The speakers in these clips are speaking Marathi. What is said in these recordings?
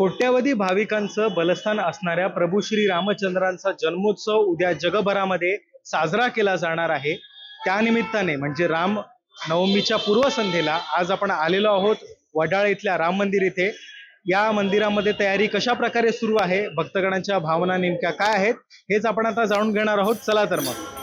कोट्यावधी भाविकांचं बलस्थान असणाऱ्या प्रभू श्री रामचंद्रांचा जन्मोत्सव उद्या जगभरामध्ये साजरा केला जाणार आहे. त्यानिमित्ताने म्हणजे राम नवमीच्या पूर्वसंध्येला आज आपण आलेलो आहोत वडाळ इथल्या राम मंदिर इथे. या मंदिरामध्ये तयारी कशा प्रकारे सुरू आहे? भक्तगणांच्या भावना नेमक्या काय आहेत? हेच आपण आता जाणून घेणार आहोत. चला तर मग.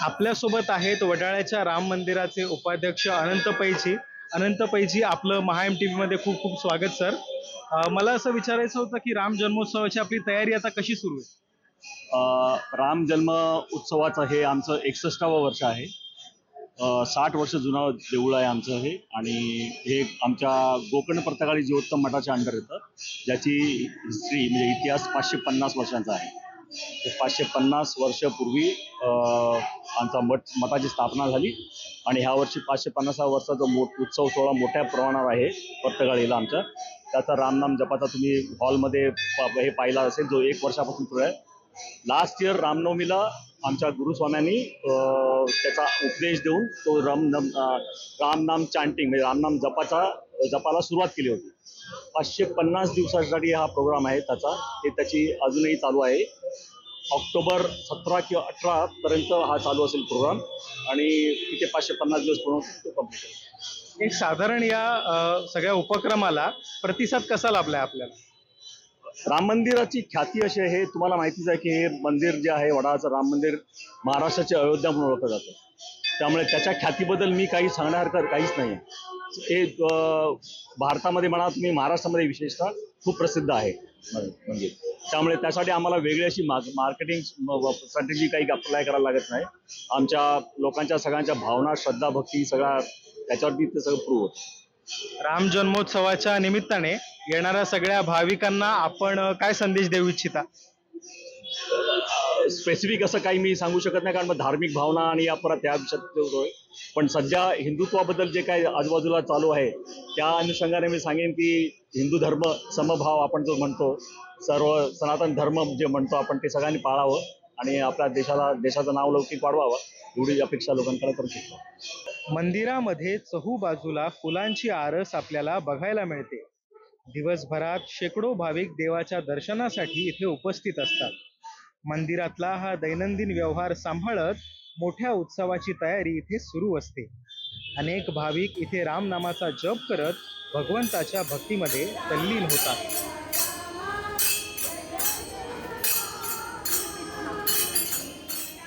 आपल्यासोबत आहेत वडाळ्याच्या राम मंदिराचे उपाध्यक्ष अनंत पैजी. अनंत पैजी आपलं महाएम टी मध्ये खूप खूप स्वागत सर. मला असं विचारायचं होतं की राम जन्मोत्सवाची आपली तयारी आता कशी सुरू आहे? अ, राम जन्म उत्सवाचं हे आमचं एकसष्टावं वर्ष आहे. साठ वर्ष जुनं देऊळ आहे आमचं हे आणि हे आमच्या गोकर्ण प्रताकाळी जीवोत्तम मठाच्या अंडर येतं ज्याची हिस्ट्री म्हणजे इतिहास पाचशे पन्नास वर्षांचा आहे. ते पाचशे पन्नास वर्षापूर्वी आमचा मठ मठाची स्थापना झाली. आणि ह्या वर्षी पाचशे पन्नासा वर्षाचा मो उत्सव सोहळा मोठ्या प्रमाणावर आहे. पर्तगाळीला आमच्या त्याचा रामनाम जपाचा तुम्ही हॉलमध्ये प- हे पाहिला असेल जो एक वर्षापासून सुरू आहे. लास्ट इयर रामनवमीला आमच्या गुरुस्वाम्यांनी अं, त्याचा उपदेश देऊन तो रामनम रामनाम चांटिंग म्हणजे रामनाम जपाचा जपाला सुरुवात केली होती. पाचशे पन्नास दिवसासाठी हा प्रोग्राम आहे त्याचा. ते त्याची अजूनही चालू आहे. ऑक्टोबर सतरा किंवा अठरा पर्यंत हा चालू असेल प्रोग्राम आणि तिथे पाचशे पन्नास दिवस पूर्ण तो कंप्लीट होईल. एक साधारण या सगळ्या उपक्रमाला प्रतिसाद कसा लाभलाय आपल्याला? राम मंदिराची ख्याती अशी आहे तुम्हाला माहितीच आहे की हे मंदिर जे आहे वडाळाचं राम मंदिर महाराष्ट्राची अयोध्या म्हणून ओळखलं जातं. त्यामुळे त्याच्या ख्यातीबद्दल मी काही सांगण्यासारखं काहीच नाही हे भारतामध्ये म्हणा तुम्ही महाराष्ट्रामध्ये विशेषतः खूप प्रसिद्ध आहे. म्हणजे त्यामुळे त्यासाठी आम्हाला वेगळी अशी मार्केटिंग स्ट्रॅटेजी काही अप्लाय करायला लागत नाही. आमच्या लोकांच्या सगळ्यांच्या भावना श्रद्धा भक्ती सगळ्या त्याच्यावरती ते सगळं प्रूव्ह होतं. राम जन्मोत्सवाच्या निमित्ताने येणाऱ्या सगळ्या भाविकांना आपण काय संदेश देऊ इच्छिता? स्पेसिफिक असं काही मी सांगू शकत नाही कारण मग धार्मिक भावना आणि या परत त्या विषयात पण सध्या हिंदुत्वाबद्दल जे काही आजूबाजूला चालू आहे त्या अनुषंगाने मी सांगेन की हिंदू धर्म समभाव आपण जो म्हणतो सर्व सनातन धर्म जे म्हणतो आपण ते सगळ्यांनी पाळावं आणि आपल्या देशाला देशाचं नाव लौकिक वाढवावं एवढी अपेक्षा लोकांकडे करू शकतो. मंदिरामध्ये चहू बाजूला फुलांची आरस आपल्याला बघायला मिळते. दिवसभरात शेकडो भाविक देवाच्या दर्शनासाठी इथे उपस्थित असतात. मंदिरातला हा दैनंदिन व्यवहार सांभाळत मोठ्या उत्सवाची तयारी इथे सुरू असते. अनेक भाविक इथे रामनामाचा जप करत भगवंताच्या भक्तीमध्ये तल्लीन होतात.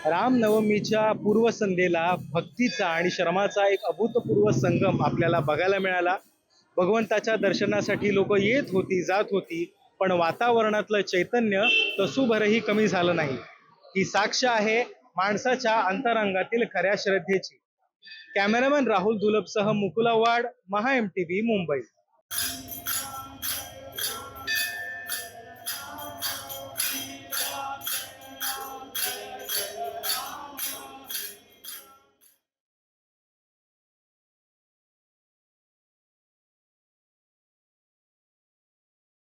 रामनवमीच्या पूर्वसंध्येला भक्तीचा आणि श्रमाचा एक अभूतपूर्व संगम आपल्याला बघायला मिळाला. भगवंताच्या दर्शनासाठी लोक येत होती जात होती. पण वातावरणातलं चैतन्य तसूभरही कमी झालं नाही. ही साक्ष आहे माणसाच्या अंतरंगातील खऱ्या श्रद्धेची. कॅमेरामॅन राहुल दुलपसह मुकुला वाड महा एम टी व्ही मुंबई.